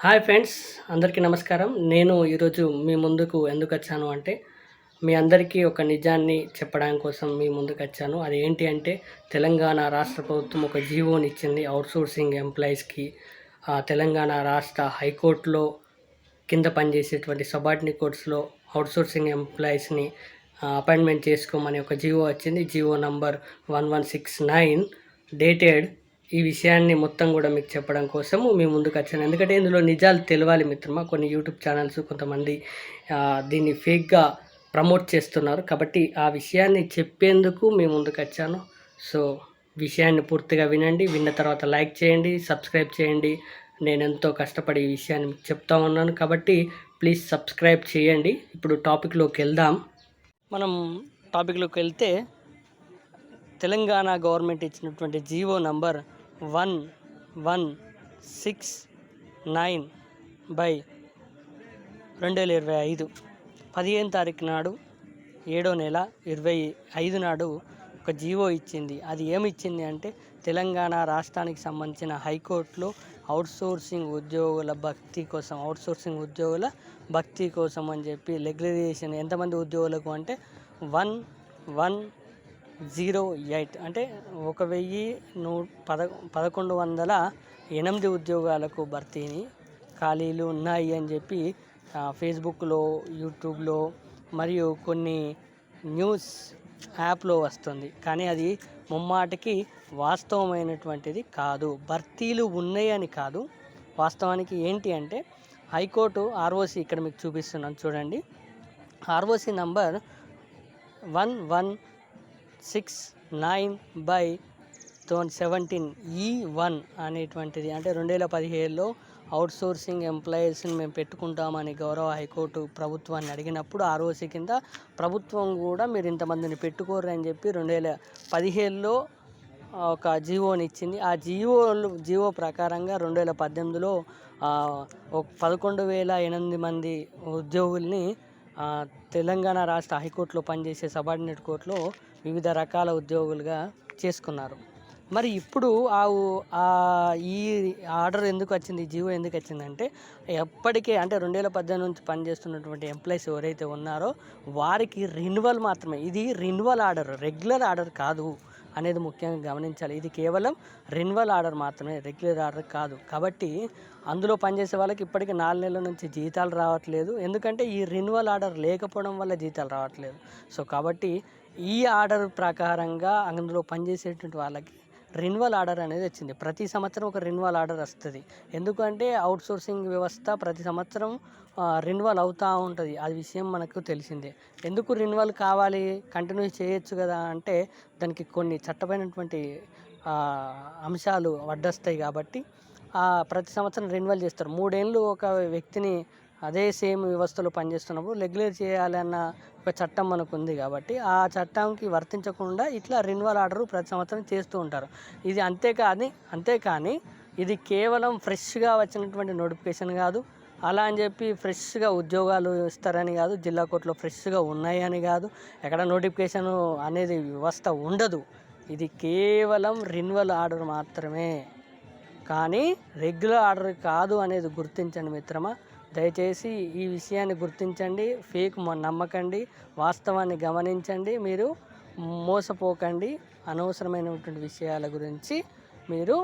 Hi friends అందరికీ నమస్కారం. నేను ఈరోజు మీ ముందుకు ఎందుకు వచ్చాను అంటే మీ అందరికీ ఒక నిజాన్ని చెప్పడానికి కోసం మీ ముందుకు వచ్చాను. అది ఏంటి అంటే తెలంగాణ రాష్ట్ర ప్రభుత్వం ఒక జీవోని ఇచ్చింది అవుట్సోర్సింగ్ ఎంప్లాయీస్కి తెలంగాణ రాష్ట్ర హైకోర్టులో కింద పనిచేసేటువంటి సబార్డినేట్ కోర్ట్స్లో అవుట్సోర్సింగ్ ఎంప్లాయీస్ని అపాయింట్మెంట్ చేసుకోమని ఒక జీవో వచ్చింది. GO number one one six nine dated ఈ విషయాన్ని మొత్తం కూడా మీకు చెప్పడం కోసము మీ ముందుకు వచ్చాను. ఎందుకంటే ఇందులో నిజాలు తెలియాలి మిత్రమా? కొన్ని యూట్యూబ్ ఛానల్స్ కొంతమంది దీన్ని ఫేక్గా ప్రమోట్ చేస్తున్నారు. కాబట్టి ఆ విషయాన్ని చెప్పేందుకు మీ ముందుకు వచ్చాను. సో విషయాన్ని పూర్తిగా వినండి. విన్న తర్వాత లైక్ చేయండి సబ్స్క్రైబ్ చేయండి. నేను ఎంతో కష్టపడి ఈ విషయాన్ని మీకు చెప్తా ఉన్నాను. కాబట్టి ప్లీజ్ సబ్స్క్రైబ్ చేయండి. ఇప్పుడు టాపిక్లోకి వెళ్దాం. మనం టాపిక్లోకి వెళ్తే తెలంగాణ గవర్నమెంట్ ఇచ్చినటువంటి GO number one one six nine by రెండు వేల ఇరవై ఐదు. పదిహేను తారీఖు నాడు ఏడో నెల ఇరవై ఐదు నాడు ఒక జీవో ఇచ్చింది. అది ఏమి ఇచ్చింది అంటే తెలంగాణ రాష్ట్రానికి సంబంధించిన హైకోర్టులో అవుట్సోర్సింగ్ ఉద్యోగుల భక్తి కోసం అవుట్సోర్సింగ్ ఉద్యోగుల భక్తి కోసం అని చెప్పి లెగ్యులరైజేషన్ ఎంతమంది ఉద్యోగులకు అంటే వన్ వన్ జీరో ఎయిట్ అంటే ఒక వెయ్యి నూ పద పదకొండు వందల ఎనిమిది ఉద్యోగాలకు భర్తీని ఖాళీలు ఉన్నాయి అని చెప్పి ఫేస్బుక్లో యూట్యూబ్లో మరియు కొన్ని న్యూస్ యాప్లో వస్తుంది. కానీ అది ముమ్మాటికి వాస్తవమైనటువంటిది కాదు. భర్తీలు ఉన్నాయని కాదు. వాస్తవానికి ఏంటి అంటే హైకోర్టు ఆర్ఓసి ఇక్కడ మీకు చూపిస్తున్నాను చూడండి. ROC number one one six nine by thousand seventeen ఈ వన్ అనేటువంటిది. అంటే రెండు వేల పదిహేడులో అవుట్సోర్సింగ్ ఎంప్లాయీస్ని మేము పెట్టుకుంటామని గౌరవ హైకోర్టు ప్రభుత్వాన్ని అడిగినప్పుడు ఆర్ఓసి కింద ప్రభుత్వం కూడా మీరు ఇంతమందిని పెట్టుకోరు అని చెప్పి రెండు వేల పదిహేడులో ఒక జీవోని ఇచ్చింది. ఆ జీవో జీవో ప్రకారంగా రెండు వేల పద్దెనిమిదిలో ఒక పదకొండు వేల ఎనిమిది మంది ఉద్యోగుల్ని తెలంగాణ రాష్ట్ర హైకోర్టులో పనిచేసే సబార్డినేట్ కోర్టులో వివిధ రకాల ఉద్యోగులుగా చేసుకున్నారు. మరి ఇప్పుడు ఆ ఈ ఆర్డర్ ఎందుకు వచ్చింది జీవో ఎందుకు వచ్చిందంటే ఎప్పటికే అంటే రెండు వేల పద్దెనిమిది నుంచి పనిచేస్తున్నటువంటి ఎంప్లాయీస్ ఎవరైతే ఉన్నారో వారికి రెన్యువల్ మాత్రమే. ఇది రెన్యువల్ ఆర్డర్ రెగ్యులర్ ఆర్డర్ కాదు. అనేది ముఖ్యంగా గమనించాలి. ఇది కేవలం రెన్యువల్ ఆర్డర్ మాత్రమే రెగ్యులర్ ఆర్డర్ కాదు. కాబట్టి అందులో పనిచేసే వాళ్ళకి ఇప్పటికి నాలుగు నెలల నుంచి జీతాలు రావట్లేదు. ఎందుకంటే ఈ రెన్యువల్ ఆర్డర్ లేకపోవడం వల్ల జీతాలు రావట్లేదు. సో కాబట్టి ఈ ఆర్డర్ ప్రకారంగా అందులో పనిచేసేటువంటి వాళ్ళకి రెన్యువల్ ఆర్డర్ అనేది వచ్చింది. ప్రతి సంవత్సరం ఒక రెన్యువల్ ఆర్డర్ వస్తుంది. ఎందుకంటే అవుట్సోర్సింగ్ వ్యవస్థ ప్రతి సంవత్సరం రిన్యువల్ అవుతూ ఉంటుంది. అది విషయం మనకు తెలిసిందే. ఎందుకు రెన్యువల్ కావాలి? కంటిన్యూ చేయొచ్చు కదా అంటే దానికి కొన్ని చట్టమైనటువంటి అంశాలు అడ్డొస్తాయి కాబట్టి ప్రతి సంవత్సరం రెన్యువల్ చేస్తారు. మూడేళ్ళు ఒక వ్యక్తిని అదే సేమ్ వ్యవస్థలో పనిచేస్తున్నప్పుడు రెగ్యులర్ చేయాలన్న ఒక చట్టం మనకు ఉంది కాబట్టి ఆ చట్టంకి వర్తించకుండా ఇట్లా రెన్యువల్ ఆర్డర్ ప్రతి సంవత్సరం చేస్తూ ఉంటారు. ఇది అంతేకాని అంతేకాని ఇది కేవలం ఫ్రెష్గా వచ్చినటువంటి నోటిఫికేషన్ కాదు. అలా అని చెప్పి ఫ్రెష్గా ఉద్యోగాలు ఇస్తారని కాదు జిల్లా కోర్టులో ఫ్రెష్గా ఉన్నాయని కాదు ఎక్కడ నోటిఫికేషన్ అనేది వ్యవస్థ ఉండదు. ఇది కేవలం రెన్యువల్ ఆర్డర్ మాత్రమే. కానీ రెగ్యులర్ ఆర్డర్ కాదు అనేది గుర్తించండి మిత్రమా. దయచేసి ఈ విషయాన్ని గుర్తించండి ఫేక్ నమ్మకండి వాస్తవాన్ని గమనించండి మీరు మోసపోకండి. అనవసరమైనటువంటి విషయాల గురించి మీరు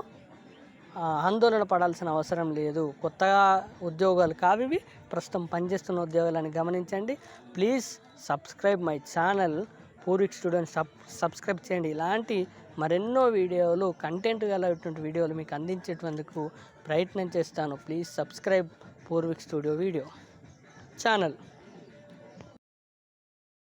ఆందోళన పడాల్సిన అవసరం లేదు. కొత్తగా ఉద్యోగాలు కావివి ప్రస్తుతం పనిచేస్తున్న ఉద్యోగాలని గమనించండి. Please subscribe my channel. Purvik student sub subscribe చేయండి. ఇలాంటి మరెన్నో వీడియోలు కంటెంట్ గలటువంటి వీడియోలు మీకు అందించేటందుకు ప్రయత్నం చేస్తాను. Please subscribe Purvik studio video channel